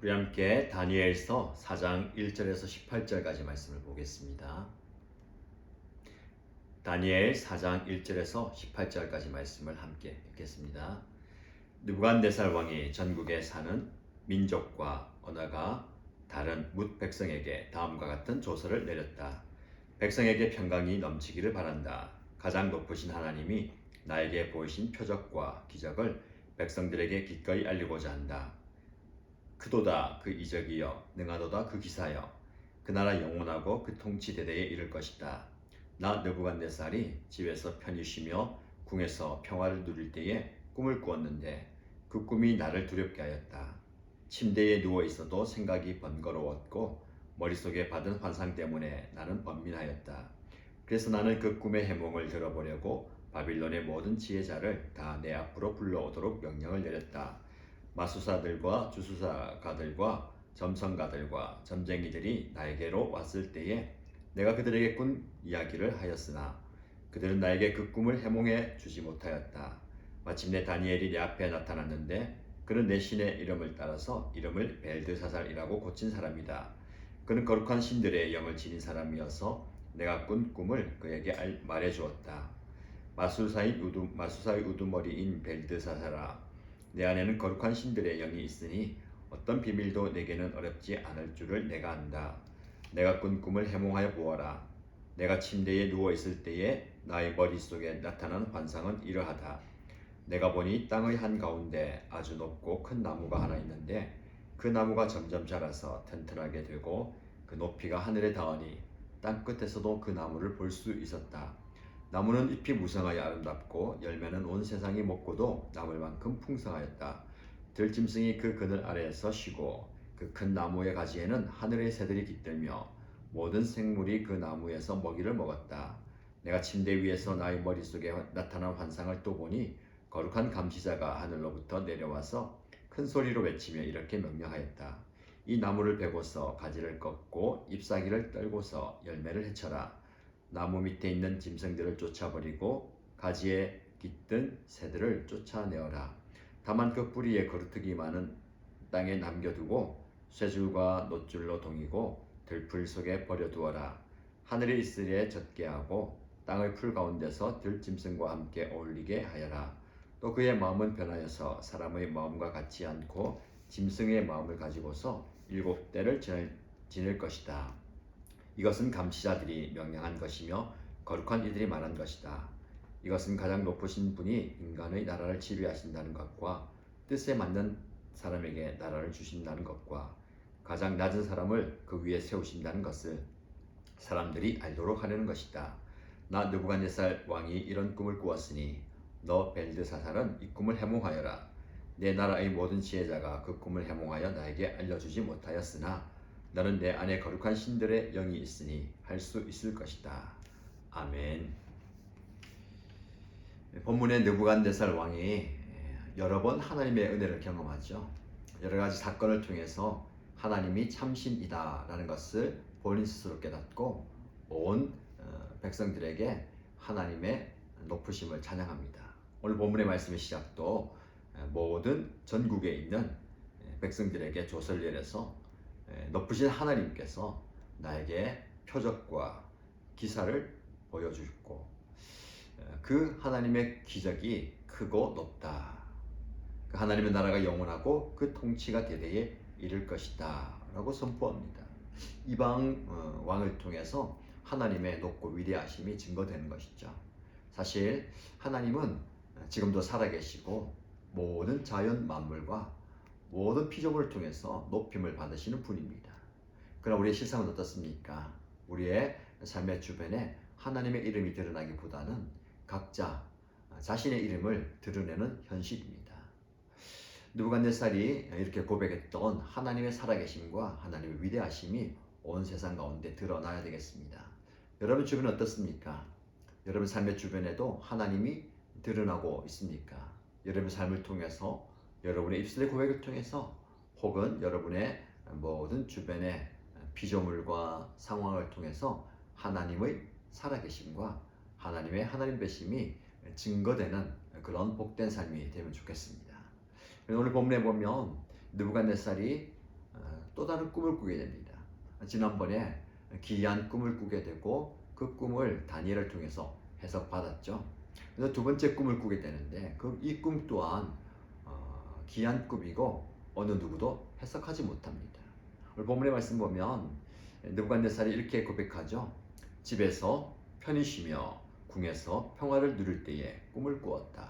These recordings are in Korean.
우리 함께 다니엘서 4장 1절에서 18절까지 말씀을 보겠습니다. 다니엘 4장 1절에서 18절까지 말씀을 함께 읽겠습니다. 느부갓네살 왕이 전국에 사는 민족과 언어가 다른 뭇 백성에게 다음과 같은 조서를 내렸다. 백성에게 평강이 넘치기를 바란다. 가장 높으신 하나님이 나에게 보이신 표적과 기적을 백성들에게 기꺼이 알리고자 한다. 크도다 그 이적이여 능하도다 그 기사여 그 나라 영원하고 그 통치 대대에 이를 것이다. 나 느부갓네살이 집에서 편히 쉬며 궁에서 평화를 누릴 때에 꿈을 꾸었는데 그 꿈이 나를 두렵게 하였다. 침대에 누워 있어도 생각이 번거로웠고 머릿속에 받은 환상 때문에 나는 번민하였다. 그래서 나는 그 꿈의 해몽을 들어보려고 바빌론의 모든 지혜자를 다 내 앞으로 불러오도록 명령을 내렸다. 마수사들과 주수사가들과 점성가들과 점쟁이들이 나에게로 왔을 때에 내가 그들에게 꾼 이야기를 하였으나 그들은 나에게 그 꿈을 해몽해 주지 못하였다. 마침내 다니엘이 내 앞에 나타났는데 그는 내 신의 이름을 따라서 이름을 벨드사살이라고 고친 사람이다. 그는 거룩한 신들의 영을 지닌 사람이어서 내가 꾼 꿈을 그에게 알- 말해 주었다. 마수사의 우두 마수사의 우두머리인 벨드사살아 내 안에는 거룩한 신들의 영이 있으니 어떤 비밀도 내게는 어렵지 않을 줄을 내가 안다. 내가 꾼 꿈을 해몽하여 보아라. 내가 침대에 누워 있을 때에 나의 머릿속에 나타난 환상은 이러하다. 내가 보니 땅의 한 가운데 아주 높고 큰 나무가 하나 있는데 그 나무가 점점 자라서 튼튼하게 되고 그 높이가 하늘에 닿으니 땅 끝에서도 그 나무를 볼 수 있었다. 나무는 잎이 무성하여 아름답고 열매는 온 세상이 먹고도 남을 만큼 풍성하였다. 들짐승이 그 그늘 아래에서 쉬고 그 큰 나무의 가지에는 하늘의 새들이 깃들며 모든 생물이 그 나무에서 먹이를 먹었다. 내가 침대 위에서 나의 머릿속에 나타난 환상을 또 보니 거룩한 감시자가 하늘로부터 내려와서 큰 소리로 외치며 이렇게 명령하였다. 이 나무를 베고서 가지를 꺾고 잎사귀를 떨고서 열매를 해쳐라. 나무 밑에 있는 짐승들을 쫓아버리고 가지에 깃든 새들을 쫓아내어라. 다만 그 뿌리에 거루특이 많은 땅에 남겨두고 쇠줄과 놋줄로 동이고 들풀 속에 버려두어라. 하늘에 있으리에 젖게 하고 땅의 풀 가운데서 들짐승과 함께 어울리게 하여라. 또 그의 마음은 변하여서 사람의 마음과 같지 않고 짐승의 마음을 가지고서 일곱 지낼, 지낼 것이다. 이것은 감시자들이 명령한 것이며 거룩한 이들이 말한 것이다. 이것은 가장 높으신 분이 인간의 나라를 지배하신다는 것과 뜻에 맞는 사람에게 나라를 주신다는 것과 가장 낮은 사람을 그 위에 세우신다는 것을 사람들이 알도록 하려는 것이다. 나 느부갓네살 왕이 이런 꿈을 꾸었으니 너 벨드사살은 이 꿈을 해몽하여라. 내 나라의 모든 지혜자가 그 꿈을 해몽하여 나에게 알려주지 못하였으나 너는 내 안에 거룩한 신들의 영이 있으니 할 수 있을 것이다. 아멘. 본문의 느부갓네살 왕이 여러 번 하나님의 은혜를 경험하죠. 여러 가지 사건을 통해서 하나님이 참신이다라는 것을 본인 스스로 깨닫고 온 어, 백성들에게 하나님의 높으심을 찬양합니다. 오늘 본문의 말씀의 시작도 모든 전국에 있는 백성들에게 내려서 높으신 하나님께서 나에게 표적과 기사를 보여주셨고 그 하나님의 기적이 크고 높다. 그 하나님의 나라가 영원하고 그 통치가 대대에 이를 것이다 라고 선포합니다. 이방 어, 왕을 통해서 하나님의 높고 위대하심이 증거되는 것이죠. 사실 하나님은 지금도 살아계시고 모든 자연 만물과 모든 피조물을 통해서 높임을 받으시는 분입니다. 그러나 우리의 실상은 어떻습니까? 우리의 삶의 주변에 하나님의 이름이 드러나기보다는 각자 자신의 이름을 드러내는 현실입니다. 느부갓네살이 이렇게 고백했던 하나님의 살아계심과 하나님의 위대하심이 온 세상 가운데 드러나야 되겠습니다. 여러분 주변 어떻습니까? 여러분 삶의 주변에도 하나님이 드러나고 있습니까? 여러분 삶을 통해서 여러분의 입술의 고백을 통해서 혹은 여러분의 모든 주변의 피조물과 상황을 통해서 하나님의 살아계심과 하나님의 하나님 배심이 증거되는 그런 복된 삶이 되면 좋겠습니다. 오늘 본문에 보면 느부갓네살이 또 다른 꿈을 꾸게 됩니다. 지난번에 기이한 꿈을 꾸게 되고 그 꿈을 다니엘을 통해서 해석받았죠. 그래서 두 번째 꿈을 꾸게 되는데 그 이 꿈 또한 어, 기이한 꿈이고 어느 누구도 해석하지 못합니다. 오늘 본문의 말씀 보면 느부갓네살이 이렇게 고백하죠. 집에서 편히 쉬며 궁에서 평화를 누릴 때에 꿈을 꾸었다.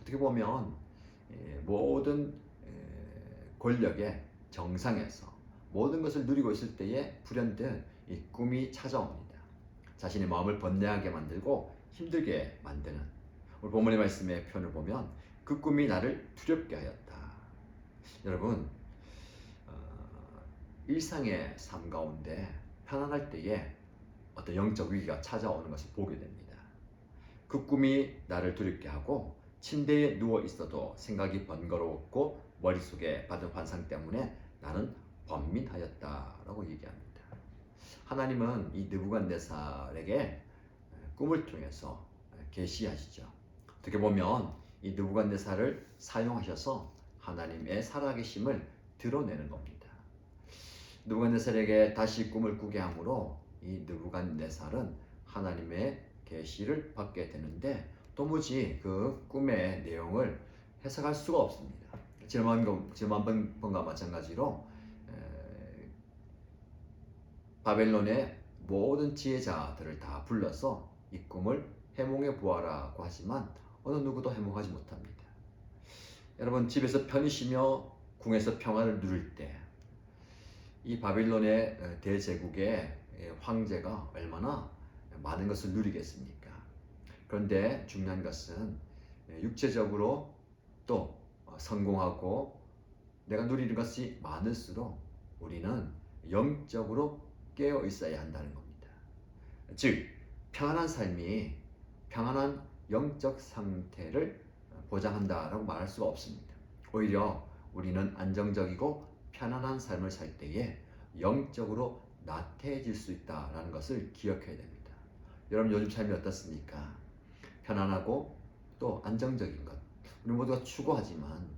어떻게 보면 예, 모든 에, 권력의 정상에서 모든 것을 누리고 있을 때에 불현듯 이 꿈이 찾아옵니다. 자신의 마음을 번뇌하게 만들고 힘들게 만드는 오늘 본문의 말씀의 표현을 보면 그 꿈이 나를 두렵게 하였다. 여러분 어, 일상의 삶 가운데 편안할 때에 어떤 영적 위기가 찾아오는 것을 보게 됩니다. 그 꿈이 나를 두렵게 하고 침대에 누워 있어도 생각이 번거로웠고 머릿속에 받은 환상 때문에 나는 번민하였다라고 얘기합니다. 하나님은 이 느부갓네살에게 꿈을 통해서 계시하시죠. 어떻게 보면 이 느부갓네살을 사용하셔서 하나님의 살아계심을 드러내는 겁니다. 느부갓네살에게 다시 꿈을 꾸게 함으로 이 느부갓네살은 하나님의 계시를 받게 되는데 도무지 그 꿈의 내용을 해석할 수가 없습니다. 지난 지난번과 마찬가지로 에, 바벨론의 모든 지혜자들을 다 불러서 이 꿈을 해몽해 보아라고 하지만 어느 누구도 해몽하지 못합니다. 여러분 집에서 편히 쉬며 궁에서 평화를 누릴 때 이 바빌론의 대제국의 황제가 얼마나 많은 것을 누리겠습니까? 그런데 중요한 것은 육체적으로 또 성공하고 내가 누리는 것이 많을수록 우리는 영적으로 깨어 있어야 한다는 겁니다. 즉 평안한 삶이 평안한 영적 상태를 보장한다라고 말할 수가 없습니다. 오히려 우리는 안정적이고 편안한 삶을 살 때에 영적으로 나태해질 수 있다라는 것을 기억해야 됩니다. 여러분 요즘 삶이 어떻습니까? 편안하고 또 안정적인 것 우리 모두가 추구하지만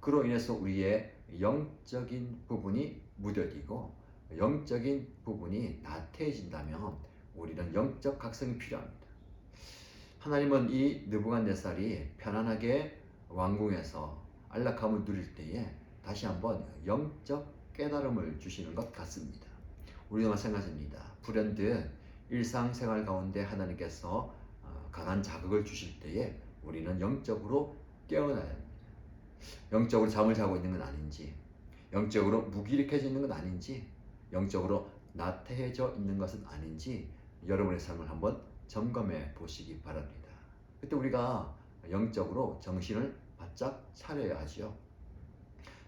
그로 인해서 우리의 영적인 부분이 무뎌지고 영적인 부분이 나태해진다면 우리는 영적 각성이 필요합니다. 하나님은 이 느부갓네살이 편안하게 왕궁에서 안락함을 누릴 때에 다시 한번 영적 깨달음을 주시는 것 같습니다. 우리도 마찬가지입니다. 불현듯 일상생활 가운데 하나님께서 어, 강한 자극을 주실 때에 우리는 영적으로 깨어나야 합니다. 영적으로 잠을 자고 있는 건 아닌지, 영적으로 무기력해져 있는 건 아닌지, 영적으로 나태해져 있는 것은 아닌지 여러분의 삶을 한번 점검해 보시기 바랍니다. 그때 우리가 영적으로 정신을 바짝 차려야 하죠.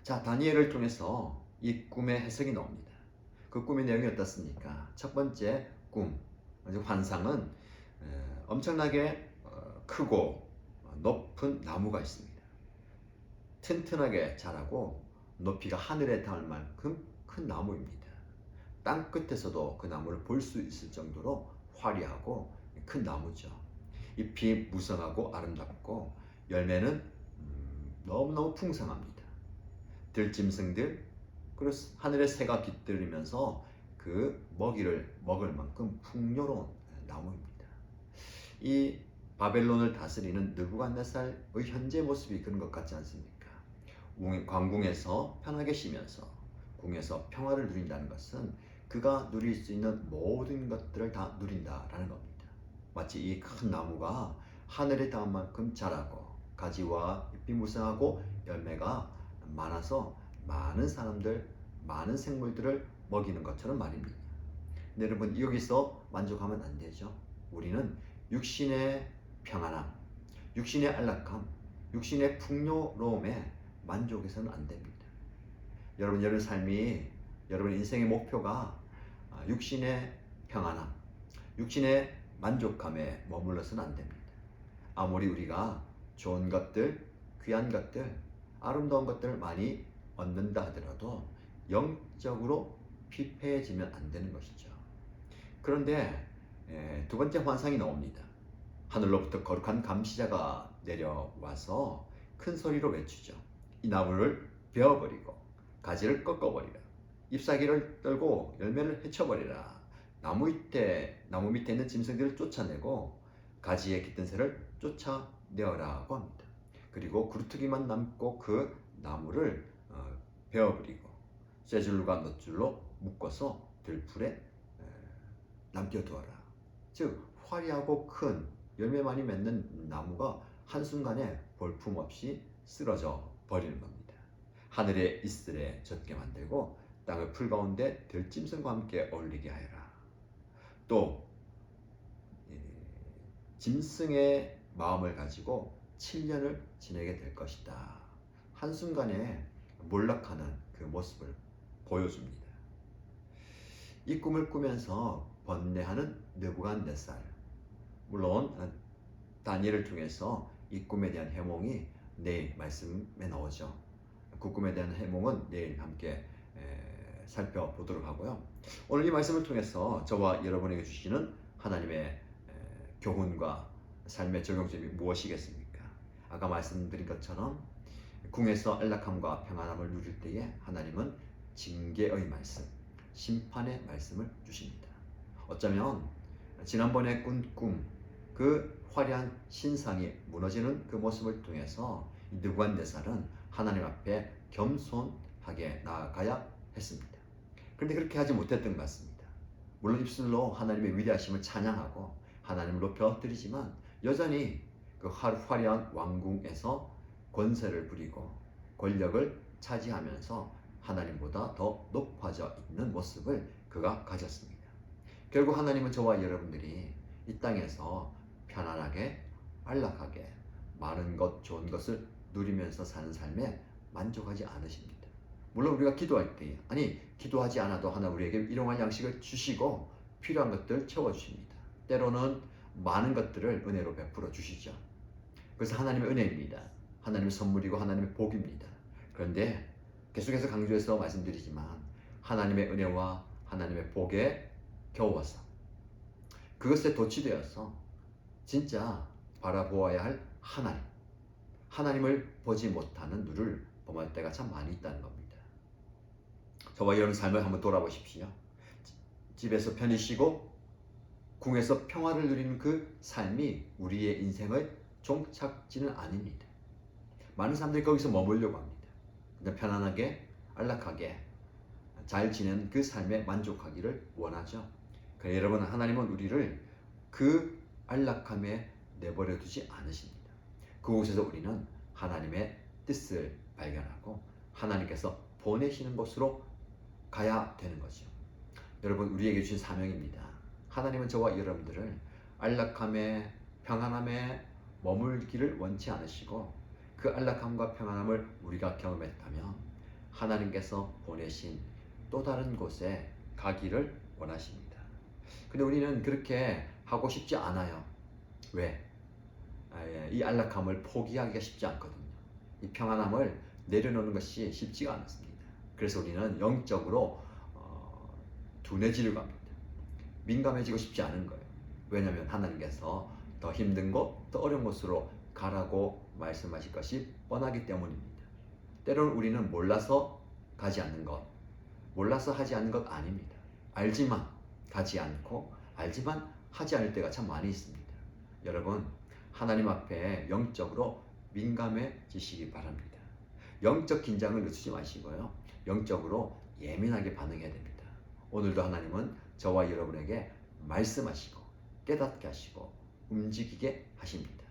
자, 다니엘을 통해서 이 꿈의 해석이 나옵니다. 그 꿈의 내용이 어떻습니까? 첫 번째 꿈, 환상은 엄청나게 어, 크고 높은 나무가 있습니다. 튼튼하게 자라고 높이가 하늘에 닿을 만큼 큰 나무입니다. 땅 끝에서도 그 나무를 볼 수 있을 정도로 화려하고 큰 나무죠. 잎이 무성하고 아름답고 열매는 음, 너무너무 풍성합니다. 들짐승들 그리고 하늘의 새가 깃들이면서 그 먹이를 먹을 만큼 풍요로운 나무입니다. 이 바벨론을 다스리는 느부갓네살의 현재 모습이 그런 것 같지 않습니까? 광궁에서 편하게 쉬면서 궁에서 평화를 누린다는 것은 그가 누릴 수 있는 모든 것들을 다 누린다라는 겁니다. 마치 이 큰 나무가 하늘에 닿은 만큼 자라고 가지와 잎이 무성하고 열매가 많아서 많은 사람들, 많은 생물들을 먹이는 것처럼 말입니다. 근데 여러분 여기서 만족하면 안 되죠. 우리는 육신의 평안함, 육신의 안락함, 육신의 풍요로움에 만족해서는 안 됩니다. 여러분 여러분 삶이 여러분 인생의 목표가 아, 육신의 평안함, 육신의 만족감에 머물러서는 안 됩니다. 아무리 우리가 좋은 것들, 귀한 것들, 아름다운 것들을 많이 얻는다 하더라도 영적으로 피폐해지면 안 되는 것이죠. 그런데 두 번째 환상이 나옵니다. 하늘로부터 거룩한 감시자가 내려와서 큰 소리로 외치죠. 이 나무를 베어버리고 가지를 꺾어버리라. 잎사귀를 떨고 열매를 헤쳐버리라. 나무 밑에 나무 밑에 있는 짐승들을 쫓아내고 가지에 깃든 새를 쫓아내어라고 합니다. 그리고 구루트기만 남고 그 나무를 어, 베어버리고 쇠줄과 놋줄로 묶어서 들풀에 에, 남겨두어라. 즉 화려하고 큰 열매 많이 맺는 나무가 한순간에 볼품없이 쓰러져 버리는 겁니다. 하늘의 이슬에 젖게 만들고 땅의 풀 가운데 들짐승과 함께 어울리게 하여라. 또 예, 짐승의 마음을 가지고 7년을 지내게 될 것이다. 한순간에 몰락하는 그 모습을 보여줍니다. 이 꿈을 꾸면서 번뇌하는 느부갓네살. 물론 어, 다니엘을 통해서 이 꿈에 대한 해몽이 내일 말씀에 나오죠. 그 꿈에 대한 해몽은 내일 함께 에, 살펴보도록 하고요. 오늘 이 말씀을 통해서 저와 여러분에게 주시는 하나님의 에, 교훈과 삶의 적용점이 무엇이겠습니까? 아까 말씀드린 것처럼 궁에서 안락함과 평안함을 누릴 때에 하나님은 징계의 말씀, 심판의 말씀을 주십니다. 어쩌면 지난번에 꾼 꿈, 그 화려한 신상이 무너지는 그 모습을 통해서 느관데살은 하나님 앞에 겸손하게 나아가야 했습니다. 그런데 그렇게 하지 못했던 것 같습니다. 물론 입술로 하나님의 위대하심을 찬양하고 하나님을 높여 드리지만 여전히 그 화- 화려한 왕궁에서 권세를 부리고 권력을 차지하면서 하나님보다 더 높아져 있는 모습을 그가 가졌습니다. 결국 하나님은 저와 여러분들이 이 땅에서 편안하게 안락하게 많은 것 좋은 것을 누리면서 사는 삶에 만족하지 않으십니다. 물론 우리가 기도할 때 아니 기도하지 않아도 하나 우리에게 일용할 양식을 주시고 필요한 것들 채워 주십니다. 때로는 많은 것들을 은혜로 베풀어 주시죠. 그래서 하나님의 은혜입니다. 하나님의 선물이고 하나님의 복입니다. 그런데 계속해서 강조해서 말씀드리지만 하나님의 은혜와 하나님의 복에 겨워서 그것에 도취되어서 진짜 바라보아야 할 하나님 하나님을 보지 못하는 눈을 범할 때가 참 많이 있다는 겁니다. 저와 여러분 삶을 한번 돌아보십시오. 집에서 편히 쉬고 궁에서 평화를 누리는 그 삶이 우리의 인생의 종착지는 아닙니다. 많은 사람들이 거기서 머물려고 합니다. 근데 편안하게 안락하게 잘 지내는 그 삶에 만족하기를 원하죠. 그래 여러분 하나님은 우리를 그 안락함에 내버려 두지 않으십니다. 그곳에서 우리는 하나님의 뜻을 발견하고 하나님께서 보내시는 곳으로 가야 되는 거죠. 여러분 우리에게 주신 사명입니다. 하나님은 저와 여러분들을 안락함에 평안함에 머물기를 원치 않으시고 그 안락함과 평안함을 우리가 경험했다면 하나님께서 보내신 또 다른 곳에 가기를 원하십니다. 근데 우리는 그렇게 하고 싶지 않아요. 왜? 아, 예, 이 안락함을 포기하기가 쉽지 않거든요. 이 평안함을 내려놓는 것이 쉽지가 않습니다. 그래서 우리는 영적으로 어, 둔해지려고 합니다. 민감해지고 싶지 않은 거예요. 왜냐하면 하나님께서 더 힘든 곳, 더 어려운 곳으로 가라고 말씀하실 것이 뻔하기 때문입니다. 때로는 우리는 몰라서 가지 않는 것, 몰라서 하지 않는 것 아닙니다. 알지만 가지 않고 알지만 하지 않을 때가 참 많이 있습니다. 여러분 하나님 앞에 영적으로 민감해지시기 바랍니다. 영적 긴장을 늦추지 마시고요. 영적으로 예민하게 반응해야 됩니다. 오늘도 하나님은 저와 여러분에게 말씀하시고 깨닫게 하시고 움직이게 하십니다.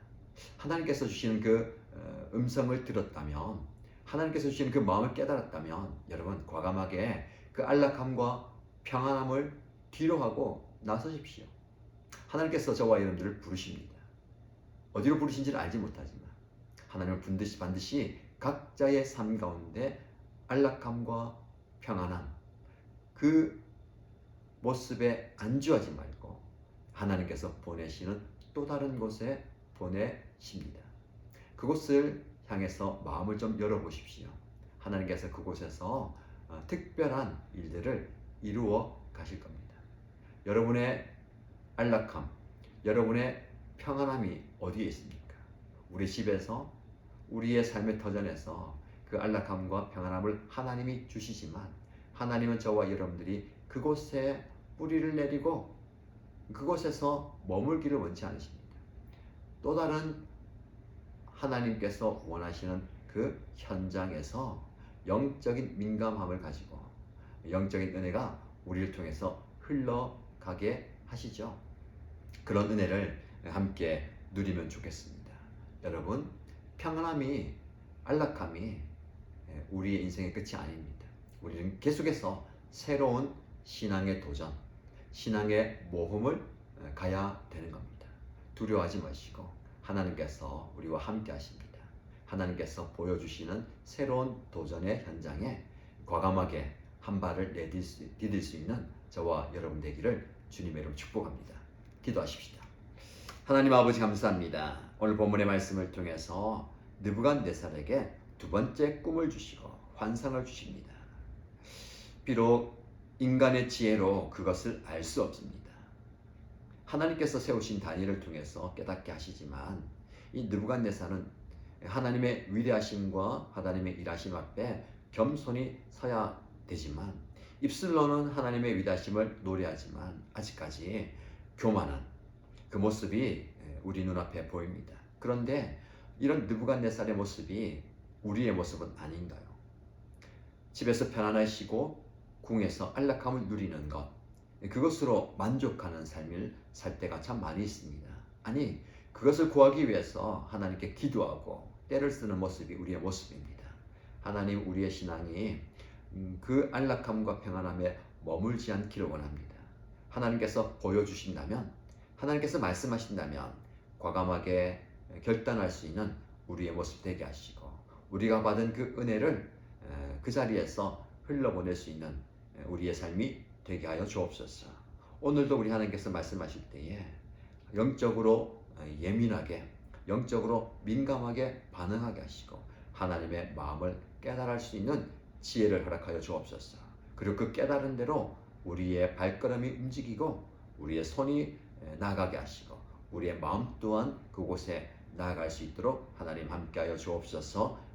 하나님께서 주시는 그 어, 음성을 들었다면 하나님께서 주시는 그 마음을 깨달았다면 여러분 과감하게 그 안락함과 평안함을 뒤로 하고 나서십시오. 하나님께서 저와 여러분들을 부르십니다. 어디로 부르신지는 알지 못하지만 하나님은 반드시 반드시 각자의 삶 가운데 안락함과 평안함 그 모습에 안주하지 말고 하나님께서 보내시는 또 다른 곳에 보내십니다. 그곳을 향해서 마음을 좀 열어보십시오. 하나님께서 그곳에서 어, 특별한 일들을 이루어 가실 겁니다. 여러분의 안락함, 여러분의 평안함이 어디에 있습니까? 우리 집에서 우리의 삶의 터전에서 그 안락함과 평안함을 하나님이 주시지만 하나님은 저와 여러분들이 그곳에 뿌리를 내리고 그곳에서 머물기를 원치 않으십니다. 또 다른 하나님께서 원하시는 그 현장에서 영적인 민감함을 가지고 영적인 은혜가 우리를 통해서 흘러가게 하시죠. 그런 은혜를 함께 누리면 좋겠습니다. 여러분, 평안함이 안락함이 우리의 인생의 끝이 아닙니다. 우리는 계속해서 새로운 신앙의 도전, 신앙의 모험을 가야 되는 겁니다. 두려워하지 마시고 하나님께서 우리와 함께 하십니다. 하나님께서 보여주시는 새로운 도전의 현장에 과감하게 한 발을 내디딜 수, 디딜 수 있는 저와 여러분 되기를 주님의 이름 축복합니다. 기도하십시다. 하나님 아버지 감사합니다. 오늘 본문의 말씀을 통해서 느부갓네살에게 두 번째 꿈을 주시고 환상을 주십니다. 비록 인간의 지혜로 그것을 알 수 없습니다. 하나님께서 세우신 단위를 통해서 깨닫게 하시지만 이 느부갓네살은 하나님의 위대하심과 하나님의 일하심 앞에 겸손히 서야 되지만 입술로는 하나님의 위대하심을 노래하지만 아직까지 교만한 그 모습이 우리 눈앞에 보입니다. 그런데 이런 느부갓네살의 모습이 우리의 모습은 아닌가요? 집에서 편안하게 쉬고 궁에서 안락함을 누리는 것 그것으로 만족하는 삶을 살 때가 참 많이 있습니다. 아니 그것을 구하기 위해서 하나님께 기도하고 때를 쓰는 모습이 우리의 모습입니다. 하나님 우리의 신앙이 음, 그 안락함과 평안함에 머물지 않기를 원합니다. 하나님께서 보여주신다면 하나님께서 말씀하신다면 과감하게 결단할 수 있는 우리의 모습 되게 하시고 우리가 받은 그 은혜를 그 자리에서 흘러보낼 수 있는 우리의 삶이 되게 하여 주옵소서. 오늘도 우리 하나님께서 말씀하실 때에 영적으로 예민하게 영적으로 민감하게 반응하게 하시고 하나님의 마음을 깨달을 수 있는 지혜를 허락하여 주옵소서. 그리고 그 깨달은 대로 우리의 발걸음이 움직이고 우리의 손이 나가게 하시고 우리의 마음 또한 그곳에 나아갈 수 있도록 하나님 함께하여 주옵소서.